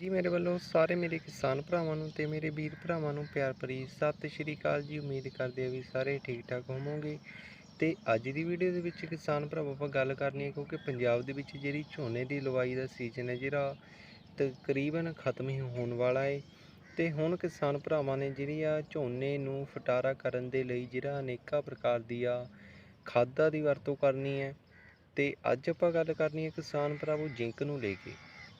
ਜੀ, ਮੇਰੇ ਵੱਲੋਂ ਸਾਰੇ ਮੇਰੇ ਕਿਸਾਨ ਭਰਾਵਾਂ ਨੂੰ ਤੇ ਮੇਰੇ ਵੀਰ ਭਰਾਵਾਂ ਨੂੰ ਪਿਆਰ ਭਰੀ ਸਤਿ ਸ਼੍ਰੀ ਅਕਾਲ ਜੀ। ਉਮੀਦ ਕਰਦੇ ਆ ਵੀ ਸਾਰੇ ਠੀਕ ਠਾਕ ਹੋਵੋਗੇ। ਤੇ ਅੱਜ ਦੀ ਵੀਡੀਓ ਦੇ ਵਿੱਚ ਕਿਸਾਨ ਭਰਾਵਾਂ ਆਪਾਂ ਗੱਲ ਕਰਨੀ ਹੈ, ਕਿਉਂਕਿ ਪੰਜਾਬ ਦੇ ਵਿੱਚ ਜਿਹੜੀ ਝੋਨੇ ਦੀ ਲਵਾਈ ਦਾ ਸੀਜ਼ਨ ਹੈ ਜਿਹੜਾ ਤਕਰੀਬਨ ਖਤਮ ਹੀ ਹੋਣ ਵਾਲਾ ਹੈ। ਤੇ ਹੁਣ ਕਿਸਾਨ ਭਰਾਵਾਂ ਨੇ ਜਿਹੜੀ ਆ ਝੋਨੇ ਨੂੰ ਫਟਾਰਾ ਕਰਨ ਦੇ ਲਈ ਜਿਹੜਾ ਅਨੇਕਾਂ ਪ੍ਰਕਾਰ ਦੀ ਆ ਖਾਦਾਂ ਦੀ ਵਰਤੋਂ ਕਰਨੀ ਹੈ। ਤੇ ਅੱਜ ਆਪਾਂ ਗੱਲ ਕਰਨੀ ਹੈ ਕਿਸਾਨ ਭਰਾਵੋ ਜਿੰਕ ਨੂੰ ਲੈ ਕੇ।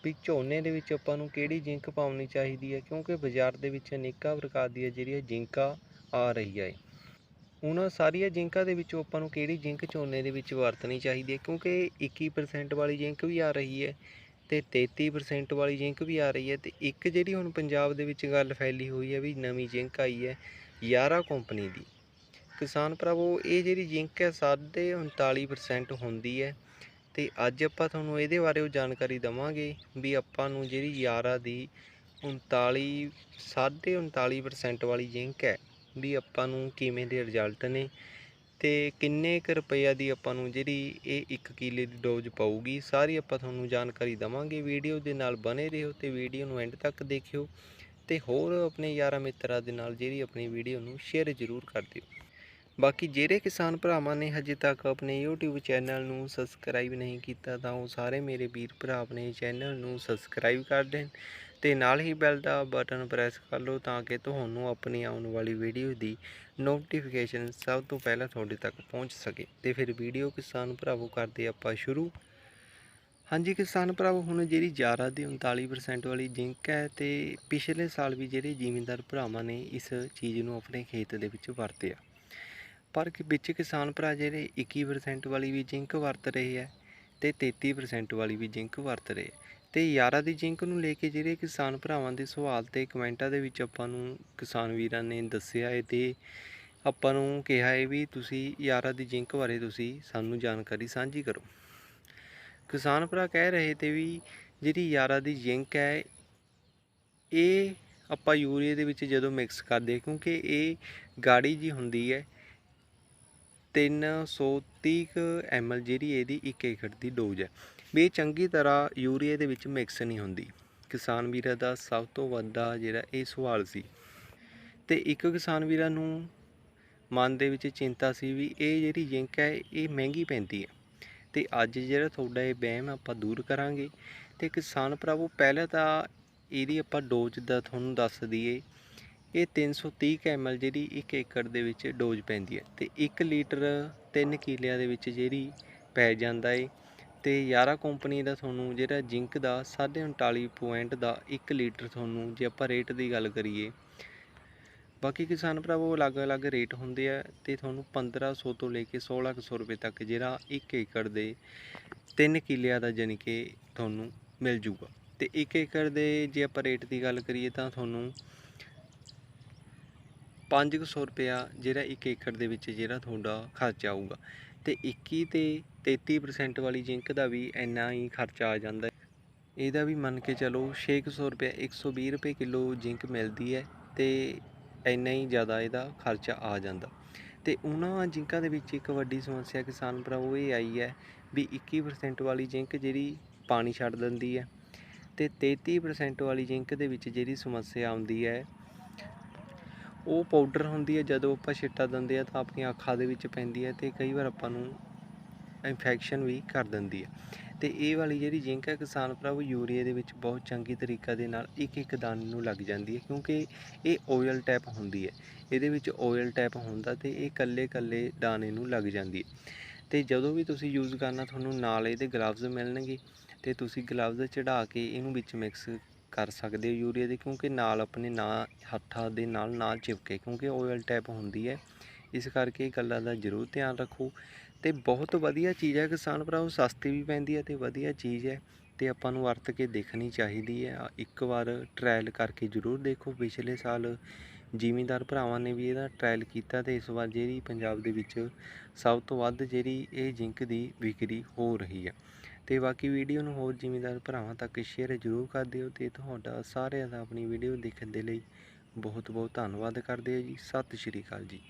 ਵੀ ਝੋਨੇ ਦੇ ਵਿੱਚ ਆਪਾਂ ਨੂੰ ਕਿਹੜੀ ਜਿੰਕ ਪਾਉਣੀ ਚਾਹੀਦੀ ਹੈ? ਕਿਉਂਕਿ ਬਾਜ਼ਾਰ ਦੇ ਵਿੱਚ ਅਨੇਕਾਂ ਪ੍ਰਕਾਰ ਦੀਆਂ ਜਿਹੜੀਆਂ ਜਿੰਕਾਂ ਆ ਰਹੀ ਹੈ ਉਹਨਾਂ ਸਾਰੀਆਂ ਜਿੰਕਾਂ ਦੇ ਵਿੱਚੋਂ ਆਪਾਂ ਨੂੰ ਕਿਹੜੀ ਜਿੰਕ ਝੋਨੇ ਦੇ ਵਿੱਚ ਵਰਤਣੀ ਚਾਹੀਦੀ ਹੈ? ਕਿਉਂਕਿ 21% ਵਾਲੀ ਜਿੰਕ ਵੀ ਆ ਰਹੀ ਹੈ ਤੇ 33% ਵਾਲੀ ਜਿੰਕ ਵੀ ਆ ਰਹੀ ਹੈ ਤੇ ਇੱਕ ਜਿਹੜੀ ਹੁਣ ਪੰਜਾਬ ਦੇ ਵਿੱਚ ਗੱਲ ਫੈਲੀ ਹੋਈ ਹੈ ਵੀ ਨਵੀਂ ਜਿੰਕ ਆਈ ਹੈ ਯਾਰਾ ਕੰਪਨੀ ਦੀ। ਕਿਸਾਨ ਭਰਾਵੋ, ਇਹ ਜਿਹੜੀ ਜਿੰਕ ਹੈ, ਸਾਢੇ 39% ਹੁੰਦੀ ਹੈ। ਤੇ ਅੱਜ ਆਪਾਂ ਤੁਹਾਨੂੰ ਇਹਦੇ ਬਾਰੇ ਉਹ ਜਾਣਕਾਰੀ ਦਵਾਂਗੇ ਵੀ ਆਪਾਂ ਨੂੰ ਜਿਹੜੀ ਯਾਰਾ ਦੀ 39 ਸਾਢੇ 39% ਵਾਲੀ ਜਿੰਕ ਹੈ, ਵੀ ਆਪਾਂ ਨੂੰ ਕਿਵੇਂ ਦੇ ਰਿਜ਼ਲਟ ਨੇ ਤੇ ਕਿੰਨੇ ਕੁ ਰੁਪਈਆ ਦੀ ਆਪਾਂ ਨੂੰ ਜਿਹੜੀ ਇਹ 1 ਕਿਲੇ ਦੀ ਡੋਜ਼ ਪਾਊਗੀ, ਸਾਰੀ ਆਪਾਂ ਤੁਹਾਨੂੰ ਜਾਣਕਾਰੀ ਦਵਾਂਗੇ। ਵੀਡੀਓ ਦੇ ਨਾਲ ਬਨੇ ਰਹੋ ਤੇ ਵੀਡੀਓ ਨੂੰ ਐਂਡ ਤੱਕ ਦੇਖਿਓ ਤੇ ਹੋਰ ਆਪਣੇ ਯਾਰਾਂ ਮਿੱਤਰਾਂ ਦੇ ਨਾਲ ਜਿਹੜੀ ਆਪਣੀ ਵੀਡੀਓ ਨੂੰ ਸ਼ੇਅਰ ਜ਼ਰੂਰ ਕਰ ਦਿਓ। ਬਾਕੀ ਜਿਹੜੇ ਕਿਸਾਨ ਭਰਾਵਾਂ ਨੇ ਹਜੇ ਤੱਕ ਆਪਣੇ YouTube ਚੈਨਲ ਨੂੰ ਸਬਸਕ੍ਰਾਈਬ ਨਹੀਂ ਕੀਤਾ, ਤਾਂ ਉਹ ਸਾਰੇ ਮੇਰੇ ਵੀਰ ਭਰਾ ਆਪਣੇ ਚੈਨਲ ਨੂੰ ਸਬਸਕ੍ਰਾਈਬ ਕਰ ਦੇਣ ਤੇ ਨਾਲ ਹੀ ਬੈਲ ਦਾ ਬਟਨ ਪ੍ਰੈਸ ਕਰ ਲਓ ਤਾਂ ਕਿ ਤੁਹਾਨੂੰ ਆਪਣੀ ਆਉਣ ਵਾਲੀ ਵੀਡੀਓ ਦੀ ਨੋਟੀਫਿਕੇਸ਼ਨ ਸਭ ਤੋਂ ਪਹਿਲਾਂ ਤੁਹਾਡੇ ਤੱਕ ਪਹੁੰਚ ਸਕੇ। ਤੇ ਫਿਰ ਵੀਡੀਓ ਕਿਸਾਨ ਭਰਾਵੋ ਕਰਦੇ ਆਪਾਂ ਸ਼ੁਰੂ। ਹਾਂਜੀ ਕਿਸਾਨ ਭਰਾਵੋ, ਹੁਣ ਜਿਹੜੀ ਜਾਰਾ ਦੀ 39% ਵਾਲੀ ਜਿੰਕ ਹੈ ਤੇ ਪਿਛਲੇ ਸਾਲ ਵੀ ਜਿਹੜੇ ਜ਼ਿਮੀਂਦਾਰ ਭਰਾਵਾਂ ਨੇ ਇਸ ਚੀਜ਼ ਨੂੰ ਆਪਣੇ ਖੇਤ ਦੇ ਵਿੱਚ ਵਰਤਿਆ। ਪਰ ਵਿੱਚ ਕਿਸਾਨ ਭਰਾ ਜਿਹੜੇ 21% ਵਾਲੀ ਵੀ ਜਿੰਕ ਵਰਤ ਰਹੇ ਹੈ ਤੇ 33% ਵਾਲੀ ਵੀ ਜਿੰਕ ਵਰਤ ਰਹੇ ਤੇ ਯਾਰਾ ਦੀ ਜਿੰਕ ਨੂੰ ਲੈ ਕੇ ਜਿਹੜੇ ਕਿਸਾਨ ਭਰਾਵਾਂ ਦੇ ਸਵਾਲ ਤੇ ਕਮੈਂਟਾਂ ਦੇ ਵਿੱਚ ਆਪਾਂ ਨੂੰ ਕਿਸਾਨ ਵੀਰਾਂ ਨੇ ਦੱਸਿਆ ਹੈ ਤੇ ਆਪਾਂ ਨੂੰ ਕਿਹਾ ਹੈ ਵੀ ਤੁਸੀਂ ਯਾਰਾ ਦੀ ਜਿੰਕ ਬਾਰੇ ਤੁਸੀਂ ਸਾਨੂੰ ਜਾਣਕਾਰੀ ਸਾਂਝੀ ਕਰੋ। ਕਿਸਾਨ ਭਰਾ ਕਹਿ ਰਹੇ ਤੇ ਵੀ ਜਿਹੜੀ ਯਾਰਾ ਦੀ ਜਿੰਕ ਹੈ, ਇਹ ਆਪਾਂ ਯੂਰੀਏ ਦੇ ਵਿੱਚ ਜਦੋਂ ਮਿਕਸ ਕਰਦੇ ਕਿਉਂਕਿ ਇਹ ਗਾੜੀ ਜੀ ਹੁੰਦੀ ਹੈ 330 ਐਮਐਲ ਜਿਹੜੀ ਇਹਦੀ 1 ਏਕੜ ਦੀ ਡੋਜ਼ ਹੈ। ਵੀ ਇਹ ਚੰਗੀ ਤਰ੍ਹਾਂ ਯੂਰੀਏ ਦੇ ਵਿੱਚ ਮਿਕਸ ਨਹੀਂ ਹੁੰਦੀ। ਕਿਸਾਨ ਵੀਰਾਂ ਦਾ ਸਭ ਤੋਂ ਵੱਡਾ ਜਿਹੜਾ ਇਹ ਸਵਾਲ ਸੀ। ਤੇ ਇੱਕ ਕਿਸਾਨ ਵੀਰਾਂ ਨੂੰ ਮਨ ਦੇ ਵਿੱਚ ਚਿੰਤਾ ਸੀ ਵੀ ਇਹ ਜਿਹੜੀ ਜਿੰਕ ਹੈ, ਇਹ ਮਹਿੰਗੀ ਪੈਂਦੀ ਹੈ। ਤੇ ਅੱਜ ਜਿਹੜਾ ਤੁਹਾਡਾ ਇਹ ਵਹਿਮ ਆਪਾਂ ਦੂਰ ਕਰਾਂਗੇ। ਤੇ ਕਿਸਾਨ ਭਰਾਵੋ, ਪਹਿਲਾਂ ਤਾਂ ਇਹਦੀ ਆਪਾਂ ਡੋਜ਼ ਦਾ ਤੁਹਾਨੂੰ ਦੱਸ ਦਈਏ। ਇਹ 330 ਐਮਐਲ ਜਿਹੜੀ 1 ਏਕੜ ਦੇ ਵਿੱਚ ਡੋਜ਼ ਪੈਂਦੀ ਹੈ ਤੇ 1 ਲੀਟਰ 3 ਕਿਲਿਆਂ ਦੇ ਵਿੱਚ ਜਿਹੜੀ ਪੈ ਜਾਂਦਾ ਏ। ਤੇ ਯਾਰਾ ਕੰਪਨੀ ਦਾ ਤੁਹਾਨੂੰ ਜਿਹੜਾ ਜਿੰਕ ਦਾ 39.5 ਪੁਆਇੰਟ ਦਾ 1 ਲੀਟਰ ਤੁਹਾਨੂੰ ਜੇ ਆਪਾਂ ਰੇਟ ਦੀ ਗੱਲ ਕਰੀਏ, ਬਾਕੀ ਕਿਸਾਨ ਭਰਾਵੋ ਅਲੱਗ-ਅਲੱਗ ਰੇਟ ਹੁੰਦੇ ਆ ਤੇ ਤੁਹਾਨੂੰ 1500 ਤੋਂ ਲੈ ਕੇ 1600 ਰੁਪਏ ਤੱਕ ਜਿਹੜਾ 1 ਏਕੜ ਦੇ 3 ਕਿਲਿਆਂ ਦਾ ਜਾਨੀ ਕਿ ਤੁਹਾਨੂੰ ਮਿਲ ਜੂਗਾ। ਤੇ 1 ਏਕੜ ਦੇ ਜੇ ਆਪਾਂ ਰੇਟ ਦੀ ਗੱਲ ਕਰੀਏ ਤਾਂ ਤੁਹਾਨੂੰ 500 ਰੁਪਇਆ ਜਿਹੜਾ 1 ਏਕੜ ਦੇ ਵਿੱਚ ਜਿਹੜਾ ਤੁਹਾਡਾ ਖਰਚਾ ਆਊਗਾ। ਤੇ 21 ਤੇ 33% ਵਾਲੀ ਜਿੰਕ ਦਾ ਵੀ ਇੰਨਾ ਹੀ ਖਰਚਾ ਆ ਜਾਂਦਾ ਇਹਦਾ ਵੀ ਮੰਨ ਕੇ ਚਲੋ 600 ਰੁਪਏ 120 ਰੁਪਏ ਕਿਲੋ ਜਿੰਕ ਮਿਲਦੀ ਹੈ ਤੇ ਇੰਨਾ ਹੀ ਜ਼ਿਆਦਾ ਇਹਦਾ ਖਰਚਾ ਆ ਜਾਂਦਾ। ਤੇ ਉਹਨਾਂ ਜਿੰਕਾਂ ਦੇ ਵਿੱਚ ਇੱਕ ਵੱਡੀ ਸਮੱਸਿਆ ਕਿਸਾਨ ਭਰਾਵੋ ਇਹ ਆਈ ਹੈ ਵੀ 21% ਵਾਲੀ ਜਿੰਕ ਜਿਹੜੀ ਪਾਣੀ ਛੱਡ ਦਿੰਦੀ ਹੈ ਤੇ 33% ਵਾਲੀ ਜਿੰਕ ਦੇ ਵਿੱਚ ਜਿਹੜੀ ਸਮੱਸਿਆ ਆਉਂਦੀ ਹੈ ਉਹ ਪਾਊਡਰ ਹੁੰਦੀ ਹੈ, ਜਦੋਂ ਆਪਾਂ ਛਿੱਟਾ ਦਿੰਦੇ ਆ ਤਾਂ ਆਪਣੀਆਂ ਅੱਖਾਂ ਦੇ ਵਿੱਚ ਪੈਂਦੀ ਹੈ ਤੇ ਕਈ ਵਾਰ ਆਪਾਂ ਨੂੰ ਇਨਫੈਕਸ਼ਨ ਵੀ ਕਰ ਦਿੰਦੀ ਹੈ। ਤੇ ਇਹ ਵਾਲੀ ਜਿਹੜੀ ਜਿੰਕ ਹੈ, ਕਿਸਾਨ ਭਰਾਵੋ ਯੂਰੀਆ ਦੇ ਵਿੱਚ ਬਹੁਤ ਚੰਗੀ ਤਰੀਕਾ ਦੇ ਨਾਲ ਇੱਕ ਇੱਕ ਦਾਣੇ ਨੂੰ ਲੱਗ ਜਾਂਦੀ ਹੈ, ਕਿਉਂਕਿ ਇਹ ਆਇਲ ਟੈਪ ਹੁੰਦੀ ਹੈ। ਇਹਦੇ ਵਿੱਚ ਆਇਲ ਟੈਪ ਹੁੰਦਾ ਤੇ ਇਹ ਕੱਲੇ ਕੱਲੇ ਦਾਣੇ ਨੂੰ ਲੱਗ ਜਾਂਦੀ ਹੈ। ਤੇ ਜਦੋਂ ਵੀ ਤੁਸੀਂ ਯੂਜ਼ ਕਰਨਾ, ਤੁਹਾਨੂੰ ਨਾਲ ਇਹਦੇ ਗਲਵਜ਼ ਮਿਲਣਗੇ ਤੇ ਤੁਸੀਂ ਗਲਵਜ਼ ਚੜਾ ਕੇ ਇਹਨੂੰ ਵਿੱਚ ਮਿਕਸ ਕਰ ਸਕਦੇ ਹੋ ਯੂਰੀਆ ਦੇ, ਕਿਉਂਕਿ ਨਾਲ ਆਪਣੇ ਨਾ ਹੱਥਾਂ ਦੇ ਨਾਲ ਨਾ ਚਿਪਕੇ, ਕਿਉਂਕਿ ਆਇਲ ਟੈਪ ਹੁੰਦੀ ਹੈ। ਇਸ ਕਰਕੇ ਇਹ ਗੱਲਾਂ ਦਾ ਜ਼ਰੂਰ ਧਿਆਨ ਰੱਖੋ। ਤੇ ਬਹੁਤ ਵਧੀਆ ਚੀਜ਼ ਹੈ ਕਿਸਾਨ ਭਰਾਵੋ ਸਸਤੀ ਵੀ ਪੈਂਦੀ ਹੈ ਤੇ ਵਧੀਆ ਚੀਜ਼ ਹੈ ਤੇ ਆਪਾਂ ਨੂੰ ਵਰਤ ਕੇ ਦੇਖਣੀ ਚਾਹੀਦੀ ਹੈ। ਇੱਕ ਵਾਰ ਟਰਾਇਲ ਕਰਕੇ ਜ਼ਰੂਰ ਦੇਖੋ। ਪਿਛਲੇ ਸਾਲ ਜ਼ਿਮੀਂਦਾਰ ਭਰਾਵਾਂ ਨੇ ਵੀ ਇਹਦਾ ਟਰਾਇਲ ਕੀਤਾ ਤੇ ਇਸ ਵਾਰ ਜਿਹੜੀ ਪੰਜਾਬ ਦੇ ਵਿੱਚ ਸਭ ਤੋਂ ਵੱਧ ਜਿਹੜੀ ਇਹ ਜਿੰਕ ਦੀ ਵਿਕਰੀ ਹੋ ਰਹੀ ਹੈ। ਤੇ ਬਾਕੀ ਵੀਡੀਓ ਨੂੰ ਹੋਰ ਜ਼ਿਮੀਂਦਾਰ ਭਰਾਵਾਂ ਤੱਕ ਸ਼ੇਅਰ ਜ਼ਰੂਰ ਕਰ ਦਿਓ ਤੇ ਤੁਹਾਡਾ ਸਾਰਿਆਂ ਦਾ ਆਪਣੀ ਵੀਡੀਓ ਦੇਖਣ ਦੇ ਲਈ ਬਹੁਤ ਬਹੁਤ ਧੰਨਵਾਦ ਕਰਦੇ ਹਾਂ ਜੀ। ਸਤਿ ਸ਼੍ਰੀ ਅਕਾਲ ਜੀ।